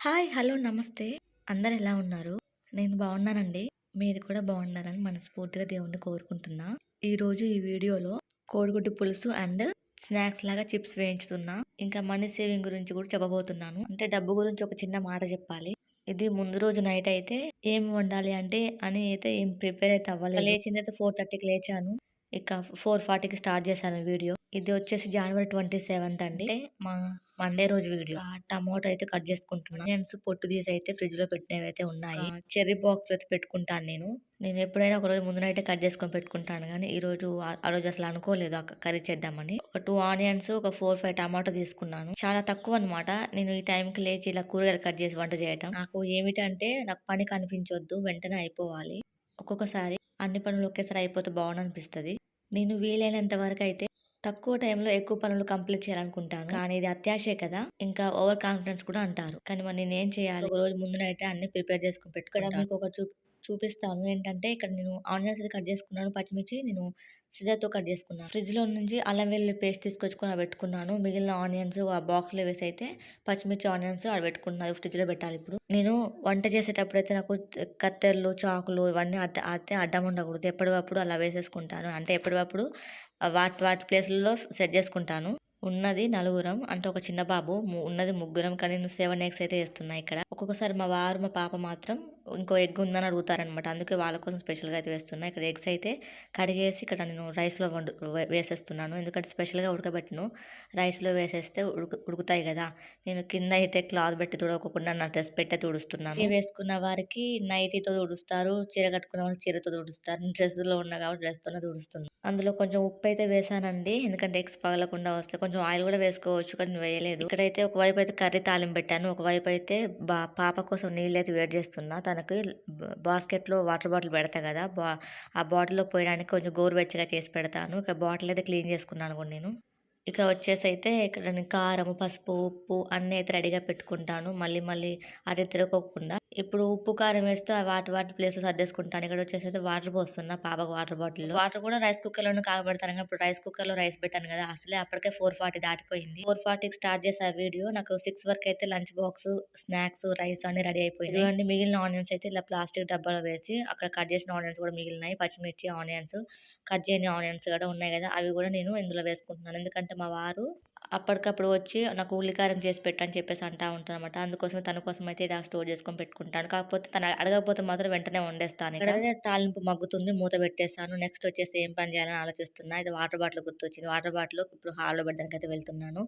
Hi hello నమస్తే. అందరు ఎలా ఉన్నారు? నేను బాగున్నానండి. మీరు కూడా బాగున్నారని మనస్ఫూర్తిగా దేవుణ్ణి కోరుకుంటున్నా. ఈరోజు ఈ వీడియోలో కోడిగుడ్డు పులుసు అండ్ స్నాక్స్ లాగా చిప్స్ వేయించుతున్నా. ఇంకా మనీ సేవింగ్ గురించి కూడా చెప్పబోతున్నాను. అంటే డబ్బు గురించి ఒక చిన్న మాట చెప్పాలి. ఇది ముందు రోజు నైట్ అయితే ఏం వండాలి అంటే అని అయితే ఏం ప్రిపేర్ అయితే అవ్వాలి లేచింది అయితే ఫోర్ థర్టీకి లేచాను. ఇక ఫోర్ ఫార్టీకి స్టార్ట్ చేశాను వీడియో. ఇది వచ్చేసి జనవరి ట్వంటీ సెవెంత్ అండి మా మండే రోజు వీడియో. టమాటో అయితే కట్ చేసుకుంటున్నాను ఆనియన్స్ పొట్టు తీసి అయితే ఫ్రిడ్జ్లో పెట్టినవి అయితే ఉన్నాయి చెర్రీ బాక్స్ అయితే పెట్టుకుంటాను నేను. నేను ఎప్పుడైనా ఒక రోజు ముందు నైతే కట్ చేసుకొని పెట్టుకుంటాను కానీ ఈ రోజు ఆ- రోజు అసలు అనుకోలేదు కర్రీ చేద్దామని. ఒక టూ ఆనియన్స్ ఒక ఫోర్ ఫైవ్ టమాటో తీసుకున్నాను. చాలా తక్కువ అన్నమాట. నేను ఈ టైంకి లేచి ఇలా కూరగాయలు కట్ చేసి వంట చేయటం. నాకు ఏమిటంటే నాకు పని కనిపించొద్దు వెంటనే అయిపోవాలి. ఒక్కొక్కసారి అన్ని పనులు ఒకేసారి అయిపోతే బాగుండు అనిపిస్తుంది నేను వీలైనంత వరకు అయితే తక్కువ టైంలో ఎక్కువ పనులు కంప్లీట్ చేయాలనుకుంటాను. కానీ ఇది అత్యాశే కదా. ఇంకా ఓవర్ కాన్ఫిడెన్స్ కూడా అంటారు. కానీ మరి నేను ఏం చేయాలి? ఒక రోజు ముందునైతే అన్ని ప్రిపేర్ చేసుకుని పెట్టుకోవడం మీకు ఒక చూ చూపిస్తాను. ఏంటంటే ఇక్కడ నేను ఆనియన్స్ అయితే కట్ చేసుకున్నాను. పచ్చిమిర్చి నేను సిజర్తో కట్ చేసుకున్నాను ఫ్రిడ్జ్లో నుంచి అల్లం వెల్లుల్లి పేస్ట్ తీసుకొచ్చుకొని అవి పెట్టుకున్నాను. మిగిలిన ఆనియన్స్ ఆ బాక్స్లో వేసి అయితే పచ్చిమిర్చి ఆనియన్స్ అవి పెట్టుకున్నాను ఫ్రిడ్జ్లో పెట్టాలి ఇప్పుడు. నేను వంట చేసేటప్పుడు అయితే నాకు కత్తెరలు చాకులు ఇవన్నీ అడ్డ అయితే అడ్డం ఉండకూడదు. ఎప్పటికప్పుడు అలా వేసేసుకుంటాను. అంటే ఎప్పటికప్పుడు వాటి వాటి ప్లేస్లలో సెట్ చేసుకుంటాను. ఉన్నది నలుగురం. అంటే ఒక చిన్న బాబు. ము- ఉన్నది ముగ్గురం. కానీ నేను సెవెన్ ఎగ్స్ అయితే వేస్తున్నాయి ఇక్కడ. ఒక్కొక్కసారి మా వారు మా పాప మాత్రం ఇంకో ఎగ్ ఉందని అడుగుతారనమాట. అందుకే వాళ్ళ కోసం స్పెషల్గా అయితే వేస్తున్నా. ఇక్కడ ఎగ్స్ అయితే కడిగేసి ఇక్కడ నేను రైస్లో వండు వేసేస్తున్నాను. ఎందుకంటే స్పెషల్గా ఉడకబెట్టను. రైస్లో వేసేస్తే ఉడుకు ఉడుకుతాయి కదా. నేను కింద అయితే క్లాత్ పెట్టి తుడవకుండా నా డ్రెస్ పెట్టే తుడుస్తున్నాను. వేసుకున్న వారికి నైటీతో తుడుస్తారు చీర కట్టుకున్న వారికి చీరతో తుడుస్తారు. నేను డ్రెస్లో ఉన్నా కాబట్టి డ్రెస్తోనే తుడుస్తున్నాను. అందులో కొంచెం ఉప్పు అయితే వేసానండి. ఎందుకంటే ఎగ్స్ పగలకుండా వస్తే కొంచెం ఆయిల్ కూడా వేసుకోవచ్చు కానీ వేయలేదు. ఇక్కడైతే ఒకవైపు అయితే కర్రీ తాలింపు పెట్టాను. ఒకవైపు అయితే బా పాప కోసం నీళ్ళు అయితే వేడి చేస్తున్నా. మనకి బాస్కెట్లో వాటర్ బాటిల్ పెడతా కదా బా ఆ బాటిల్లో పోయడానికి కొంచెం గోరువెచ్చగా చేసి పెడతాను. ఇక్కడ బాటిల్ అయితే క్లీన్ చేసుకున్నాను కూడా నేను. ఇక వచ్చేసి అయితే ఇక్కడ నేను కారం పసుపు ఉప్పు అన్నీ అయితే రెడీగా పెట్టుకుంటాను. మళ్ళీ మళ్ళీ అటు తిరగకుండా ఇప్పుడు ఉప్పు కారం వేస్తే వాటి వాటి ప్లేస్ సర్దేసుకుంటాను ఇక్కడ వచ్చేసి అయితే వాటర్ పోస్తున్నా పాపకు వాటర్ బాటిల్ వాటర్ కూడా రైస్ కుక్కర్లోనే లోనే కానీ ఇప్పుడు రైస్ కుక్కర్లో రైస్ పెట్టాను కదా అసలే అప్పటికే ఫోర్ ఫార్టీ దాటిపోయింది. ఫోర్ ఫార్టీకి స్టార్ట్ చేసే వీడియో నాకు సిక్స్ వరకు అయితే లంచ్ బాక్స్ స్నాక్స్ రైస్ అన్ని రెడీ అయిపోయింది ఇవ్వండి మిగిలిన ఆనియన్స్ అయితే ఇలా ప్లాస్టిక్ డబ్బాలో వేసి అక్కడ కట్ చేసిన ఆనియన్స్ కూడా మిగిలినాయి. పచ్చిమిర్చి ఆనియన్స్ కట్ చేయని ఆనియన్స్ కూడా ఉన్నాయి కదా అవి కూడా నేను ఇందులో వేసుకుంటున్నాను. ఎందుకంటే మా వారు అప్పటికప్పుడు వచ్చి నాకు ఉల్లికారం చేసి పెట్టని చెప్పేసి అంటా ఉంటాను అనమాట అందుకోసమే తన కోసం అయితే ఇలా స్టోర్ చేసుకొని పెట్టుకుంటాను. కాకపోతే తను అడగకపోతే మాత్రం వెంటనే వండేస్తాను ఇక్కడ తాలింపు మగ్గుతుంది మూత పెట్టేస్తాను. నెక్స్ట్ వచ్చేసి ఏం పని చేయాలని ఆలోచిస్తున్నా. ఇది వాటర్ బాటిల్ గుర్తొచ్చింది. వాటర్ బాటిల్ ఇప్పుడు హాల్లో పెట్టడానికి అయితే వెళ్తున్నాను.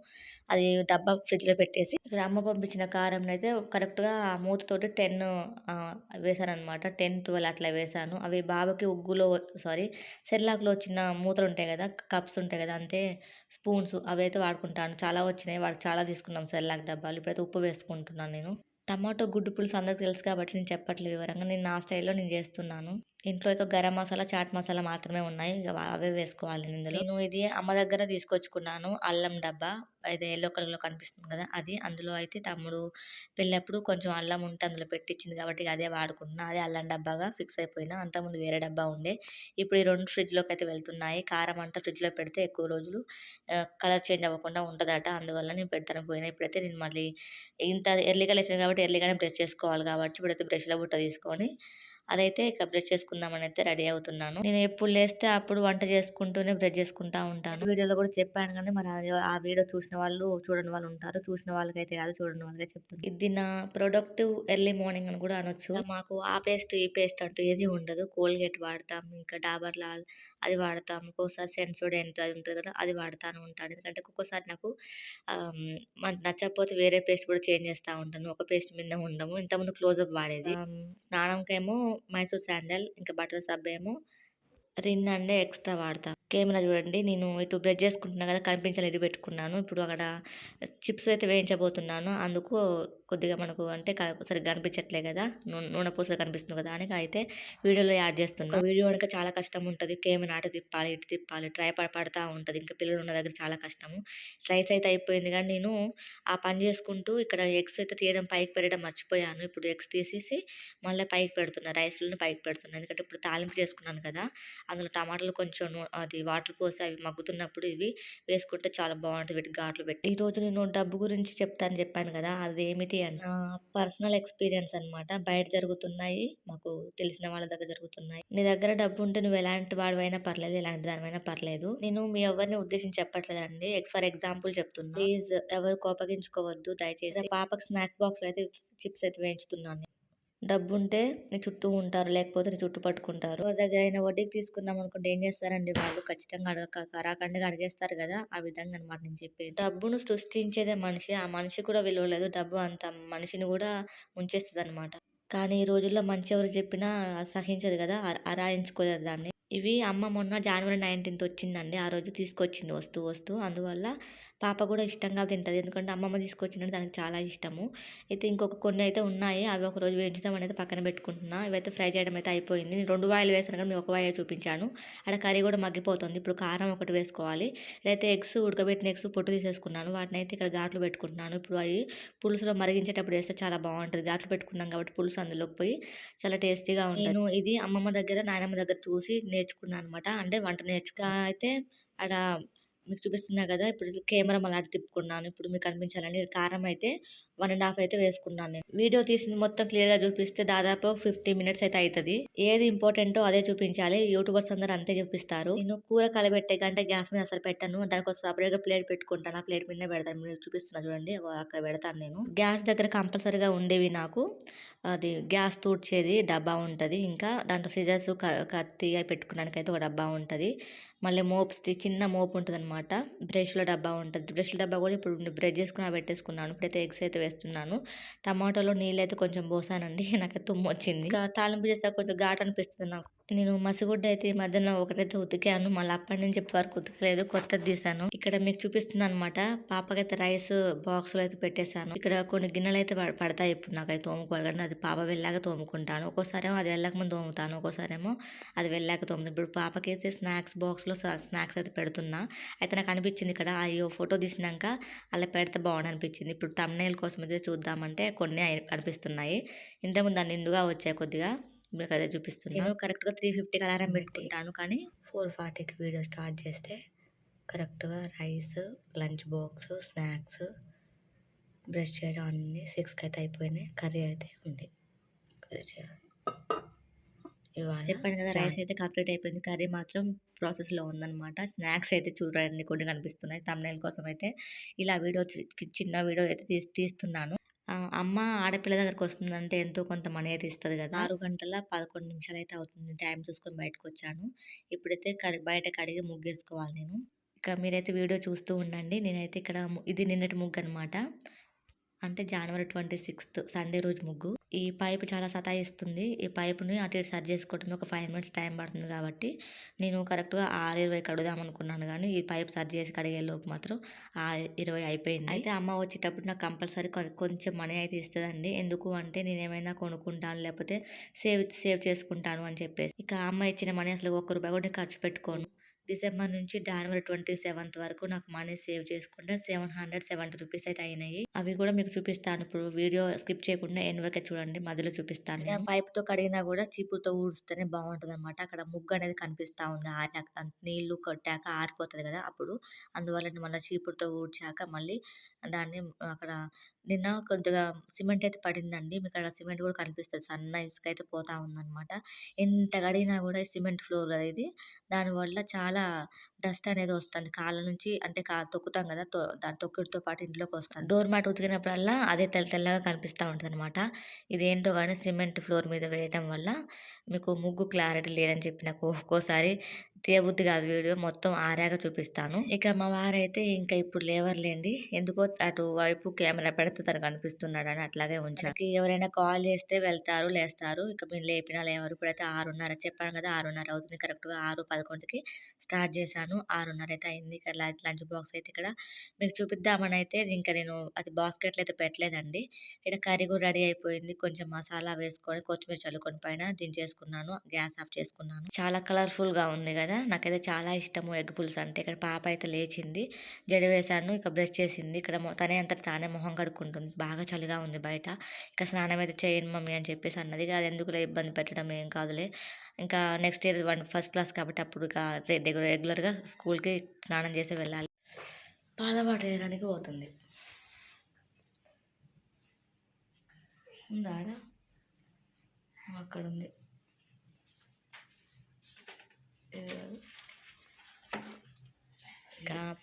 అది డబ్బా ఫ్రిడ్జ్లో పెట్టేసి ఇక్కడ అమ్మ పంపించిన కారం అయితే కరెక్ట్గా ఆ మూతతోటి టెన్ వేసాను అనమాట టెన్ ట్వెల్వ్ అట్లా వేసాను అవి బాబాకి ఉగ్గులో సారీ సెర్లాక్లో వచ్చిన మూతలు ఉంటాయి కదా కప్స్ ఉంటాయి కదా అంతే స్పూన్స్ అవైతే వాడుకుంటాను. చాలా వచ్చినాయి. వాడికి చాలా తీసుకున్నాం సెల్లాక్ డబ్బాలు. ఇప్పుడైతే ఉప్పు వేసుకుంటున్నాను నేను. టమాటో గుడ్డు పులుసు అందరికి తెలుసు కాబట్టి నేను చెప్పట్లేదు వివరంగా. నేను నా స్టైల్లో నేను చేస్తున్నాను. ఇంట్లో అయితే గరం మసాలా చాట్ మసాలా మాత్రమే ఉన్నాయి. ఇక అవే వేసుకోవాలి ఇందులో. నేను ఇది అమ్మ దగ్గర తీసుకొచ్చుకున్నాను. అల్లం డబ్బా. అయితే ఎల్లో కలర్లో కనిపిస్తుంది కదా! అది. అందులో అయితే తమ్ముడు పెళ్ళప్పుడు కొంచెం అల్లం ఉంటే అందులో పెట్టించింది కాబట్టి అదే వాడుకుంటున్నా. అదే అల్లం డబ్బాగా ఫిక్స్ అయిపోయినా. అంతకుముందు వేరే డబ్బా ఉండే. ఇప్పుడు ఈ రెండు ఫ్రిడ్జ్లోకి అయితే వెళ్తున్నాయి. కారం అంతా ఫ్రిడ్జ్లో పెడితే ఎక్కువ రోజులు కలర్ చేంజ్ అవ్వకుండా ఉంటుందట అందువల్ల నేను పెడతాను. పోయినా ఇప్పుడైతే నేను మళ్ళీ ఇంత ఎర్లీగా లేచాను కాబట్టి ఎర్లీగానే బ్రష్ చేసుకోవాలి కాబట్టి ఇప్పుడైతే బ్రష్లో బుట్ట తీసుకొని అదైతే ఇక బ్రష్ చేసుకుందామని అయితే రెడీ అవుతున్నాను. నేను ఎప్పుడు లేస్తే అప్పుడు వంట చేసుకుంటూనే బ్రష్ చేసుకుంటా ఉంటాను. వీడియోలో కూడా చెప్పాను కానీ మరి ఆ వీడియో చూసిన వాళ్ళు చూడని వాళ్ళు ఉంటారు. చూసిన వాళ్ళకైతే కాదు చూడని వాళ్ళకే చెప్తాను ఇది నా ప్రొడక్టివ్ ఎర్లీ మార్నింగ్ అని కూడా అనొచ్చు. మాకు ఆ పేస్ట్ ఈ పేస్ట్ అంటూ ఏది ఉండదు. కోల్గేట్ వాడతాం. ఇంకా డాబర్ లాల్ అది వాడతాం ఒక్కోసారి సెన్సోడెంట్ అది ఉంటుంది కదా అది వాడుతాను ఉంటాను. ఎందుకంటే ఒక్కొక్కసారి నాకు నచ్చకపోతే వేరే పేస్ట్ కూడా చేంజ్ చేస్తూ ఉంటాను. ఒక పేస్ట్ మీద ఉండము. ఇంతకుముందు క్లోజప్ వాడేది. స్నానంకేమో మైసూర్ శాండల్ ఇంకా బటర్ సబ్ ఏమో రిన్ అండ్ ఎక్స్ట్రా వాడతాను. కెమెరా చూడండి. నేను ఇటు బ్రష్ చేసుకుంటున్నా కదా కనిపించాలి ఇటు పెట్టుకున్నాను. ఇప్పుడు అక్కడ చిప్స్ అయితే వేయించబోతున్నాను. అందుకు కొద్దిగా మనకు అంటే సరిగ్గా కనిపించట్లే కదా. నూనె పూస కనిపిస్తుంది కదా అని అయితే వీడియోలో యాడ్ చేస్తున్నాను వీడియో కనుక చాలా కష్టం ఉంటుంది. కెమెరా అటు తిప్పాలి ఇటు తిప్పాలి ట్రై పడతా ఉంటుంది. ఇంకా పిల్లలు ఉన్న దగ్గర చాలా కష్టము. రైస్ అయితే అయిపోయింది కానీ నేను ఆ పని చేసుకుంటూ ఇక్కడ ఎగ్స్ అయితే తీయడం పైకి పెట్టడం మర్చిపోయాను. ఇప్పుడు ఎగ్స్ తీసేసి మళ్ళీ పైకి పెడుతున్నా. రైస్లను పైకి పెడుతున్నా. ఎందుకంటే ఇప్పుడు తాలింపు చేసుకున్నాను కదా. అందులో టమాటాలు కొంచెం అది వాటర్ పోసి అవి మగ్గుతున్నప్పుడు ఇవి వేసుకుంటే చాలా బాగుంటుంది. వీటికి ఘాట్లు పెట్టి. ఈ రోజు నేను డబ్బు గురించి చెప్తాను చెప్పాను కదా. అది ఏమిటి అంటే పర్సనల్ ఎక్స్పీరియన్స్ అన్నమాట. బయట జరుగుతున్నాయి మాకు తెలిసిన వాళ్ళ దగ్గర జరుగుతున్నాయి. నీ దగ్గర డబ్బు ఉంటే నువ్వు ఎలాంటి వాడివైనా పర్లేదు ఎలాంటి దానివైనా పర్లేదు. నేను మీ ఎవరిని ఉద్దేశించి చెప్పట్లేదండి. ఫర్ ఎగ్జాంపుల్ చెప్తున్నా. ప్లీజ్. ఎవరు కోపగించుకోవద్దు దయచేసి. పాపకి స్నాక్స్ బాక్స్ అయితే చిప్స్ అయితే వేయించుతున్నాను డబ్బు ఉంటే నీ చుట్టూ ఉంటారు లేకపోతే నీ చుట్టూ పట్టుకుంటారు. ఎవరి దగ్గర అయినా వడ్డీకి తీసుకున్నాం అనుకుంటే ఏం చేస్తారండి వాళ్ళు? ఖచ్చితంగా అడగక కరాఖండిగా అడిగేస్తారు కదా ఆ విధంగా అనమాట నేను చెప్పేది. డబ్బును సృష్టించేదే మనిషి ఆ మనిషి కూడా విలువ లేదు డబ్బు అంత మనిషిని కూడా ముంచేస్తుంది అనమాట కానీ ఈ రోజుల్లో మంచి ఎవరు చెప్పినా సహించదు కదా అర- అరాయించుకోలేరు దాన్ని. ఇవి అమ్మ మొన్న జనవరి నైన్టీన్త్ వచ్చిందండి ఆ రోజు తీసుకొచ్చింది వస్తువు వస్తువు. అందువల్ల పాప కూడా ఇష్టంగా తింటుంది. ఎందుకంటే అమ్మమ్మ తీసుకొచ్చినట్టు దానికి చాలా ఇష్టము. అయితే ఇంకొక కొన్ని అయితే ఉన్నాయి. అవి ఒక రోజు వేయించుదామని అయితే పక్కన పెట్టుకుంటున్నా. ఇవైతే ఫ్రై చేయడం అయితే అయిపోయింది. నేను రెండు వాయిలు వేసాను కానీ నేను ఒక వాయి చూపించాను. అక్కడ కర్రీ కూడా మగ్గిపోతుంది. ఇప్పుడు కారం ఒకటి వేసుకోవాలి. అయితే ఎగ్స్ ఉడకబెట్టిన ఎగ్స్ పొట్టు తీసేసుకున్నాను. వాటిని అయితే ఇక్కడ ఘాట్లు పెట్టుకుంటున్నాను. ఇప్పుడు అవి పులుసులో మరిగించేటప్పుడు వేస్తే చాలా బాగుంటుంది. ఘాట్లు పెట్టుకున్నాం కాబట్టి పులుసు అందులోకి పోయి చాలా టేస్టీగా ఉంటుంది. నేను ఇది అమ్మమ్మ దగ్గర నాయనమ్మ దగ్గర చూసి నేర్చుకున్నాను అనమాట అంటే వంట నేర్చుకున్నా అయితే అక్కడ మీకు చూపిస్తున్నా కదా ఇప్పుడు కెమెరా మళ్ళీ అటు తిప్పుకున్నాను. ఇప్పుడు మీకు కనిపించాలని కారం అయితే వన్ అండ్ హాఫ్ అయితే వేసుకున్నాను నేను. వీడియో తీసింది మొత్తం క్లియర్గా చూపిస్తే దాదాపు ఫిఫ్టీ మినిట్స్ అయితే అవుతుంది ఏది ఇంపార్టెంటో అదే చూపించాలి. యూట్యూబర్స్ అందరూ అంతే చూపిస్తారు. నేను కూర కలబెట్టే గంట గ్యాస్ మీద అసలు పెట్టాను. దానికోసం సపరేట్గా ప్లేట్ పెట్టుకుంటాను. ఆ ప్లేట్ మీదనే పెడతాను. మీరు చూపిస్తున్నా చూడండి. అక్కడ పెడతాను నేను. గ్యాస్ దగ్గర కంపల్సరీగా ఉండేవి నాకు. అది గ్యాస్ తూడ్చేది డబ్బా ఉంటుంది. ఇంకా దాంట్లో సిజర్స్ కత్తి అవి పెట్టుకోవడానికి అయితే ఒక డబ్బా ఉంటుంది. మళ్ళీ మోప్స్ చిన్న మోప్ ఉంటుంది అనమాట బ్రష్ల డబ్బా ఉంటుంది. బ్రష్ల డబ్బా కూడా ఇప్పుడు బ్రష్ చేసుకుని పెట్టేసుకున్నాను. ఇప్పుడైతే ఎగ్స్ అయితే వేస్తున్నాను. టమాటోలో నీళ్ళు అయితే కొంచెం పోసానండి. నాకు తుమ్ము వచ్చింది ఇంకా తాలింపు చేస్తే కొంచెం ఘాట్ అనిపిస్తుంది నాకు. నేను మసిగుడ్డ అయితే ఈ మధ్యన ఒకటైతే ఉతికాను మళ్ళీ అప్పటి నుంచి ఇప్పటి వరకు ఉతకలేదు కొత్తది తీసాను. ఇక్కడ మీకు చూపిస్తున్నాను అనమాట పాపకైతే రైస్ బాక్స్లో అయితే పెట్టేశాను. ఇక్కడ కొన్ని గిన్నెలు అయితే పడతాయి ఇప్పుడు నాకైతే తోముకోవాలి కానీ అది పాప వెళ్ళాక తోముకుంటాను. ఒక్కోసారేమో అది వెళ్ళక ముందు తోముతాను ఒక్కోసారేమో అది వెళ్ళాక తోముతాను. ఇప్పుడు పాపకైతే స్నాక్స్ బాక్స్లో స్నాక్స్ అయితే పెడుతున్నా. అయితే నాకు అనిపించింది ఇక్కడ అయ్యో ఫోటో తీసినాక అలా పెడితే బాగుంది అనిపించింది ఇప్పుడు తమ్నేల్ కోసం అయితే చూద్దామంటే కొన్ని కనిపిస్తున్నాయి. ఇంతకుముందు దాన్ని నిండుగా వచ్చాయి కొద్దిగా. మీకు అదే చూపిస్తుంది నేను కరెక్ట్గా త్రీ ఫిఫ్టీకి అలారం పెట్టుకుంటాను కానీ ఫోర్ ఫార్టీకి వీడియో స్టార్ట్ చేస్తే కరెక్ట్గా rice lunch box snacks brush చేయడం అన్నీ సిక్స్కి అయితే అయిపోయినాయి. కర్రీ అయితే ఉంది. కర్రీ చేయాలి. ఇవాళ చెప్పాను కదా రైస్ అయితే కంప్లీట్ అయిపోయింది. కర్రీ మాత్రం ప్రాసెస్లో ఉందన్నమాట. స్నాక్స్ అయితే చూడండి కొన్ని కనిపిస్తున్నాయి. తమ్నేల్ కోసం అయితే ఇలా వీడియో చిన్న వీడియో అయితే తీసి తీస్తున్నాను. అమ్మ ఆడపిల్ల దగ్గరకు వస్తుందంటే ఎంతో కొంత మనీ అయితే ఇస్తుంది కదా. ఆరు గంటల పదకొండు నిమిషాలు అయితే అవుతుంది. టైం చూసుకొని బయటకు వచ్చాను ఇప్పుడైతే కడి- బయట కడిగి ముగ్గేసుకోవాలి నేను. ఇక మీరైతే వీడియో చూస్తూ ఉండండి. నేనైతే ఇక్కడ ఇది నిన్నటి ముగ్గు అనమాట అంటే జనవరి ట్వంటీ సిక్స్త్ సండే రోజు ముగ్గు. ఈ పైపు చాలా సతాయిస్తుంది. ఈ పైపుని అటు ఇటు సరి చేసుకోవటం ఒక ఫైవ్ మినిట్స్ టైం పడుతుంది కాబట్టి నేను కరెక్ట్గా ఆరు ఇరవై కడుగుదాం అనుకున్నాను కానీ ఈ పైప్ సరి చేసి కడిగే లోపు మాత్రం ఆ ఇరవై అయిపోయింది. అయితే అమ్మ వచ్చేటప్పుడు నాకు కంపల్సరీ కొంచెం మనీ అయితే ఇస్తుందండి. ఎందుకు అంటే నేను ఏమైనా కొనుక్కుంటాను లేకపోతే సేవ్ సేవ్ చేసుకుంటాను అని చెప్పేసి. ఇక అమ్మ ఇచ్చిన మనీ అసలు ఒక్క రూపాయి కూడా ఖర్చు పెట్టుకోను. డిసెంబర్ నుంచి జనవరి ట్వంటీ సెవెంత్ వరకు నాకు మనీ సేవ్ చేసుకుంటే సెవెన్ హండ్రెడ్ సెవెంటీ రూపీస్ అయితే అయినాయి. అవి కూడా మీకు చూపిస్తాను. ఇప్పుడు వీడియో స్కిప్ చేయకుండా ఎన్ని వరకే చూడండి. మధ్యలో చూపిస్తాను నేను. పైప్తో కడిగినా కూడా చీపురుతో ఊడిస్తేనే బాగుంటది అనమాట అక్కడ ముగ్గు అనేది కనిపిస్తా ఉంది. ఆరినాక నీళ్ళు కొట్టాక ఆరిపోతుంది కదా అప్పుడు. అందువల్ల మళ్ళీ చీపుడుతో ఊడ్చాక మళ్ళీ దాన్ని అక్కడ నిన్న కొద్దిగా సిమెంట్ అయితే పడిందండి. మీకు అక్కడ సిమెంట్ కూడా కనిపిస్తుంది. సన్న ఇసుక అయితే పోతా ఉందన్నమాట. ఎంత కడిగినా కూడా ఈ సిమెంట్ ఫ్లోర్ కదా ఇది. దానివల్ల చాలా డస్ట్ అనేది వస్తుంది. కాళ్ళ నుంచి అంటే కా తొక్కుతాం కదా తొ దాని తొక్కుడితో పాటు ఇంట్లోకి వస్తాను డోర్ మ్యాట్ ఉతికినప్పుడల్లా అదే తెల్ల తెల్లగా కనిపిస్తూ ఉంటుంది అనమాట ఇదేంటో కానీ సిమెంట్ ఫ్లోర్ మీద వేయటం వల్ల మీకు ముగ్గు క్లారిటీ లేదని చెప్పి నాకు ఒక్కోసారి తీయబుద్ధి కాదు వీడియో. మొత్తం ఆరాక చూపిస్తాను. ఇక మా వారైతే ఇంకా ఇప్పుడు లేవర్లేండి. ఎందుకో అటు వైపు కెమెరా పెడితే తనకు అనిపిస్తున్నాడు అని అట్లాగే ఉంచాను ఎవరైనా కాల్ చేస్తే వెళ్తారు లేస్తారు. ఇక మీరు లేపినా లేవరు. ఇప్పుడైతే ఆరున్నర చెప్పాను కదా ఆరున్నర అవుతుంది కరెక్ట్గా. ఆరు పదకొండుకి స్టార్ట్ చేశాను. ఆరున్నర అయితే అయింది. ఇక్కడ లంచ్ బాక్స్ అయితే ఇక్కడ మీకు చూపిద్దామని అయితే ఇంకా నేను అది బాస్కెట్లో అయితే పెట్టలేదండి. ఇక్కడ కర్రీ కూడా రెడీ అయిపోయింది. కొంచెం మసాలా వేసుకొని కొత్తిమీర చల్లుకొని పైన దించేసుకున్నాను. గ్యాస్ ఆఫ్ చేసుకున్నాను. చాలా కలర్ఫుల్గా ఉంది కదా. కదా! నాకైతే చాలా ఇష్టము ఎగ్ పులుసు అంటే. ఇక్కడ పాప అయితే లేచింది. జడ వేశాను ఇక బ్రష్ చేసింది. ఇక్కడ తనే అంత తానే మొహం కడుక్కుంటుంది. బాగా చలిగా ఉంది బయట. ఇక స్నానం అయితే చేయను మమ్మీ అని చెప్పేసి అన్నది. అది ఎందుకులే ఇబ్బంది పెట్టడం ఏం కాదులే. ఇంకా next year one first class కాబట్టి అప్పుడు ఇక రెగ్యులర్ రెగ్యులర్గా స్కూల్కి స్నానం చేసి వెళ్ళాలి. పాల బాటిల్ వేయడానికి పోతుంది. ఉందా అక్కడ ఉంది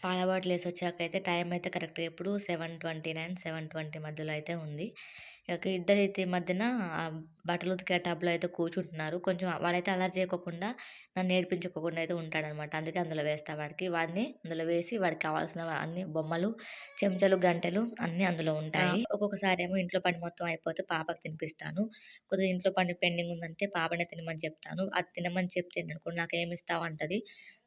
పాల బాటిల్ వేసి వచ్చాక అయితే టైం అయితే కరెక్ట్గా ఇప్పుడు seven twenty nine seven twenty మధ్యలో అయితే ఉంది. ఇక ఇద్దరు అయితే ఈ మధ్యన బట్టలు ఉతికే టబ్లో అయితే కూర్చుంటున్నారు. కొంచెం వాడైతే అలర్ట్ చేయకోకుండా నన్ను ఏడిపించుకోకుండా అయితే ఉంటాడనమాట. అందుకే అందులో వేస్తా వాడికి. వాడిని అందులో వేసి వాడికి కావాల్సిన అన్ని బొమ్మలు చెంచాలు గంటలు అన్నీ అందులో ఉంటాయి. ఒక్కొక్కసారి ఏమో ఇంట్లో పని మొత్తం అయిపోతే పాపకు తినిపిస్తాను. కొద్దిగా ఇంట్లో పని పెండింగ్ ఉందంటే పాపనే తినమని చెప్తాను. అది తినమని చెప్తే అనుకో నాకు ఏమి ఇస్తావు అంటది.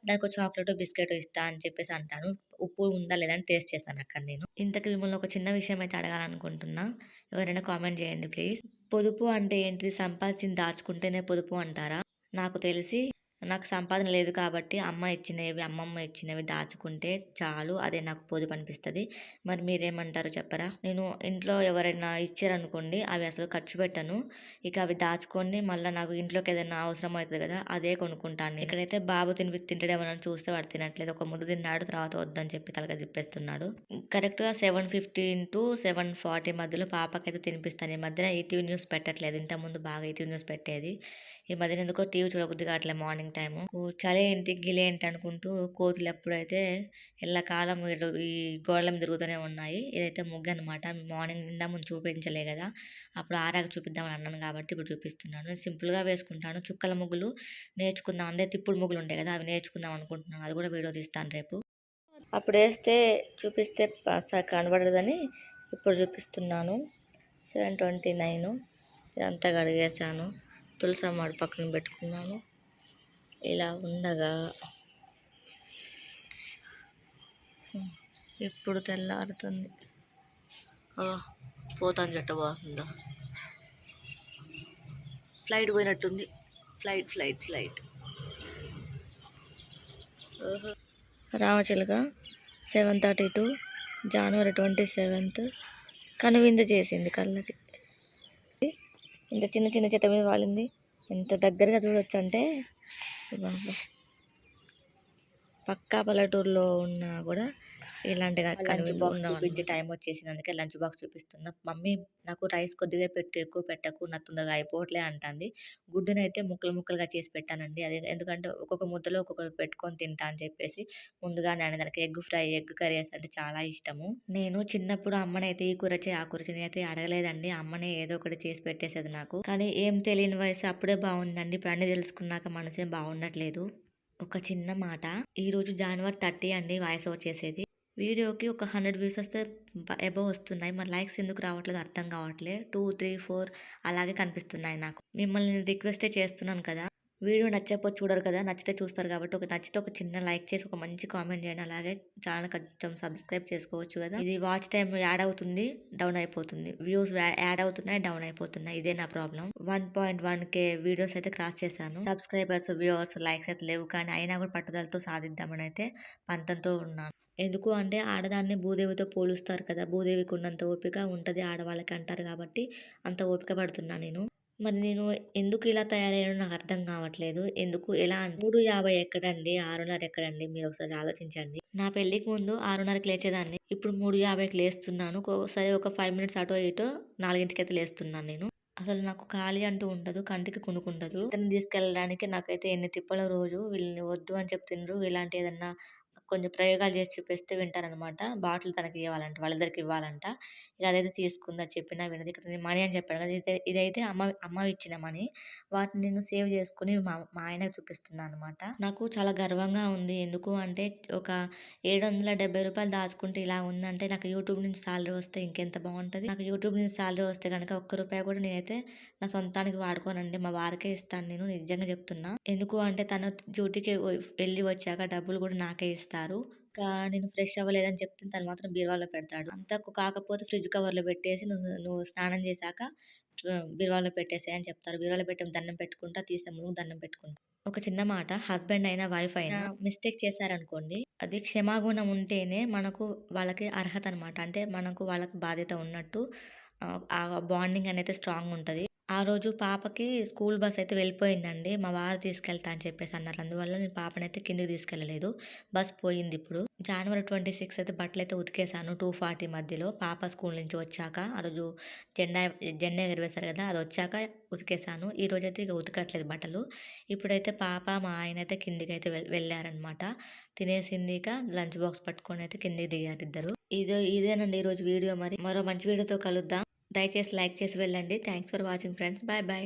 దానికి చాక్లెట్ బిస్కెట్ ఇస్తా అని చెప్పేసి అంటాను. ఉప్పు ఉందా లేదా అని టేస్ట్ చేస్తాను అక్కడ నేను. ఇంతకు మిమ్మల్ని ఒక చిన్న విషయం అయితే అడగాలనుకుంటున్నా. ఎవరైనా కామెంట్ చేయండి ప్లీజ్. పొదుపు అంటే ఏంటిది? సంపాదించింది దాచుకుంటేనే పొదుపు అంటారా? నాకు తెలిసి నాకు సంపాదన లేదు కాబట్టి అమ్మ ఇచ్చినవి అమ్మమ్మ ఇచ్చినవి దాచుకుంటే చాలు. అదే నాకు పొదుపు అనిపిస్తుంది. మరి మీరేమంటారు చెప్పరా? నేను ఇంట్లో ఎవరైనా ఇచ్చారనుకోండి అవి అసలు ఖర్చు పెట్టను. ఇక అవి దాచుకొని మళ్ళీ నాకు ఇంట్లోకి ఏదైనా అవసరం అవుతుంది కదా అదే కొనుక్కుంటాను ఇక్కడైతే బాబు తిని తింటాడేమో చూస్తే వాడు తినట్లేదు. ఒక ముద్దు తిన్నాడు తర్వాత వద్దని చెప్పి తలక తిప్పేస్తున్నాడు. కరెక్ట్గా seven fifteen to seven forty మధ్యలో పాపకైతే తినిపిస్తాను. ఈ మధ్యన ఈటీవీ న్యూస్ పెట్టట్లేదు. ఇంతకుముందు బాగా ఈటీవీ న్యూస్ పెట్టేది. ఈ మధ్యన ఎందుకో టీవీ చూడబుద్ది కావట్లే మార్నింగ్ టైం చలి ఏంటి గిలి ఏంటి అనుకుంటూ కోతులు ఎప్పుడైతే ఎల్లకాలం కాలం ఈ గోడల తిరుగుతూనే ఉన్నాయి ఇదైతే ముగ్గు అనమాట మార్నింగ్ నిండా ముందు చూపించలే కదా. అప్పుడు ఆరాక చూపిద్దామని అన్నాను కాబట్టి ఇప్పుడు చూపిస్తున్నాను. సింపుల్గా వేసుకుంటాను. చుక్కల ముగ్గులు నేర్చుకుందాం. అంటే తిప్పుడు ముగ్గులు ఉంటాయి కదా అవి నేర్చుకుందాం అనుకుంటున్నాను. అది కూడా వీడియో తీస్తాను రేపు. అప్పుడు వేస్తే చూపిస్తే కనబడదని ఇప్పుడు చూపిస్తున్నాను. సెవెన్ ట్వంటీ నైన్ ఇదంతా కడిగేసాను తులసమ్మాడు పక్కన పెట్టుకున్నాను. ఇలా ఉండగా ఇప్పుడు తెల్లారుతుంది? పోతాను చెట్ట బాగుందా ఫ్లైట్ పోయినట్టుంది. Flight flight flight. ఓహో. రామచిలుక seven thirty two January twenty seventh. కనువిందు చేసింది కళ్ళకి. ఇంత చిన్న చిన్న చెత్త మీద వాలింది. ఎంత దగ్గరగా చూడొచ్చు అంటే పక్కా పల్లెటూరులో ఉన్నా కూడా ఇలాంటి లంచ్ బాక్స్ చూపించే టైం వచ్చేసింది. అందుకే లంచ్ బాక్స్ చూపిస్తున్నా. మమ్మీ నాకు రైస్ కొద్దిగా పెట్టు ఎక్కువ పెట్టకు నా తొందరగా అయిపోవట్లే అంటుంది. గుడ్డునైతే ముక్కలు ముక్కలుగా చేసి పెట్టానండి. అది ఎందుకంటే ఒక్కొక్క ముద్దలో ఒక్కొక్కటి పెట్టుకొని తింటా అని చెప్పేసి ముందుగానే అని దానికి ఎగ్ ఫ్రై ఎగ్ కర్రీస్ అంటే చాలా ఇష్టము. నేను చిన్నప్పుడు అమ్మనైతే ఈ కూర చేయి ఆ కూర చేయి అయితే అడగలేదండి. అమ్మనే ఏదో ఒకటి చేసి పెట్టేసేది నాకు. కానీ ఏం తెలియని వయసు అప్పుడే బాగుందండి. ఇప్పుడు అన్ని తెలుసుకున్నాక మనసేం బాగుండట్లేదు. ఒక చిన్న మాట. ఈరోజు జనవరి థర్టీ అండి వాయిస్ వచ్చేసేది వీడియోకి ఒక హండ్రెడ్ వ్యూస్ వస్తే ఎబో వస్తున్నాయి. మరి లైక్స్ ఎందుకు రావట్లేదు? అర్థం కావట్లేదు టూ త్రీ ఫోర్ అలాగే కనిపిస్తున్నాయి నాకు. మిమ్మల్ని రిక్వెస్టే చేస్తున్నాను కదా. వీడియో నచ్చకపోతే చూడరు కదా. నచ్చితే చూస్తారు కాబట్టి ఒక నచ్చితే ఒక చిన్న లైక్ చేసి ఒక మంచి కామెంట్ చేయండి. అలాగే ఛానల్ కొంచెం సబ్స్క్రైబ్ చేసుకోవచ్చు కదా. ఇది వాచ్ టైం యాడ్ అవుతుంది డౌన్ అయిపోతుంది. వ్యూస్ యాడ్ అవుతున్నాయి డౌన్ అయిపోతున్నాయి. ఇదే నా problem. One point one K videos అయితే క్రాస్ చేశాను. సబ్స్క్రైబర్స్ వ్యూవర్స్ లైక్స్ అయితే లేవు. కానీ అయినా కూడా పట్టుదలతో సాధిద్దామని అయితే పంతంతో ఉన్నాను. ఎందుకు అంటే ఆడదాన్ని భూదేవితో పోలుస్తారు కదా భూదేవికి ఉన్నంత ఓపిక ఉంటుంది ఆడవాళ్ళకి అంటారు కాబట్టి అంత ఓపిక పడుతున్నా నేను. మరి నేను ఎందుకు ఇలా తయారయ్యానో నాకు అర్థం కావట్లేదు. ఎందుకు ఎలా మూడు యాభై ఎక్కడండి ఆరున్నర ఎక్కడండి? మీరు ఒకసారి ఆలోచించండి. నా పెళ్ళికి ముందు ఆరున్నరకి లేచేదాన్ని. ఇప్పుడు మూడు యాభైకి లేస్తున్నాను. ఒక్కొక్కసారి ఒక ఫైవ్ మినిట్స్ అటో ఇటో నాలుగింటికి అయితే లేస్తున్నాను నేను. అసలు నాకు ఖాళీ అంటూ ఉండదు కంటికి కునుకుండదు. ఇతను తీసుకెళ్ళడానికి నాకైతే ఎన్ని తిప్పల రోజు వీళ్ళని వద్దు అని చెప్తుండ్రు. ఇలాంటి ఏదన్నా కొంచెం ప్రయోగాలు చేసి చూపిస్తే వింటారనమాట. బాటిల్ తనకి ఇవ్వాలంట వాళ్ళిద్దరికి ఇవ్వాలంట. ఇక అదైతే తీసుకుందని చెప్పినా వినది. ఇక్కడ నేను మనీ అని చెప్పాను కదా ఇదైతే ఇదైతే అమ్మ అమ్మ ఇచ్చిన మనీ. వాటిని నేను సేవ్ చేసుకుని మా మా ఆయనకు చూపిస్తున్నాను అనమాట నాకు చాలా గర్వంగా ఉంది. ఎందుకు అంటే ఒక ఏడు వందల డెబ్బై రూపాయలు దాచుకుంటే ఇలా ఉందంటే నాకు యూట్యూబ్ నుంచి సాలరీ వస్తే ఇంకెంత బాగుంటుంది? నాకు యూట్యూబ్ నుంచి సాలరీ వస్తే కనుక ఒక్క రూపాయి కూడా నేనైతే నా సొంతానికి వాడుకోనండి. మా వారికే ఇస్తాను నేను నిజంగా చెప్తున్నా. ఎందుకు అంటే తను డ్యూటీకి వెళ్ళి వచ్చాక డబ్బులు కూడా నాకే ఇస్తారు. ఇంకా నేను ఫ్రెష్ అవ్వలేదని చెప్తే తను మాత్రం బీరువాలో పెడతాడు అంతా కాకపోతే ఫ్రిడ్జ్ కవర్లో పెట్టేసి నువ్వు నువ్వు స్నానం చేశాక బీరువాలో పెట్టేసేయ్ అని చెప్తారు. బీరువాలో పెట్టి దండం పెట్టుకుంటా తీసే ముందు దండం పెట్టుకుంటా. ఒక చిన్న మాట హస్బెండ్ అయినా, వైఫ్ అయినా మిస్టేక్ చేశారనుకోండి, అది క్షమాగుణం ఉంటేనే మనకు వాళ్ళకి అర్హత అనమాట. అంటే మనకు వాళ్ళకి బాధ్యత ఉన్నట్టు ఆ బాండింగ్ అనేది స్ట్రాంగ్ ఉంటది. ఆ రోజు పాపకి స్కూల్ బస్ అయితే వెళ్ళిపోయిందండి. మా వారు తీసుకెళ్తా అని చెప్పేసి అన్నారు. అందువల్ల నేను పాపనైతే కిందికి తీసుకెళ్ళలేదు. బస్ పోయిందిప్పుడు. జనవరి 26 అయితే బట్టలైతే ఉతికేసాను 2:40 మధ్యలో. పాప స్కూల్ నుంచి వచ్చాక ఆ రోజు జెండా జెండా ఎగరవేశారు కదా! అది వచ్చాక ఉతికేసాను. అయితే ఇక ఉతకట్లేదు బట్టలు. ఇప్పుడైతే పాప, మా ఆయన అయితే కిందికి అయితే వెళ్ళారనమాట తినేసింది ఇక లంచ్ బాక్స్ పట్టుకొని అయితే కిందికి దిగారు ఇద్దరు ఇదే ఇదేనండి ఈరోజు వీడియో మరి. మరో మంచి వీడియోతో కలుద్దాం. దయచేసి లైక్ చేసి వెళ్ళండి. Thanks for watching friends. Bye bye.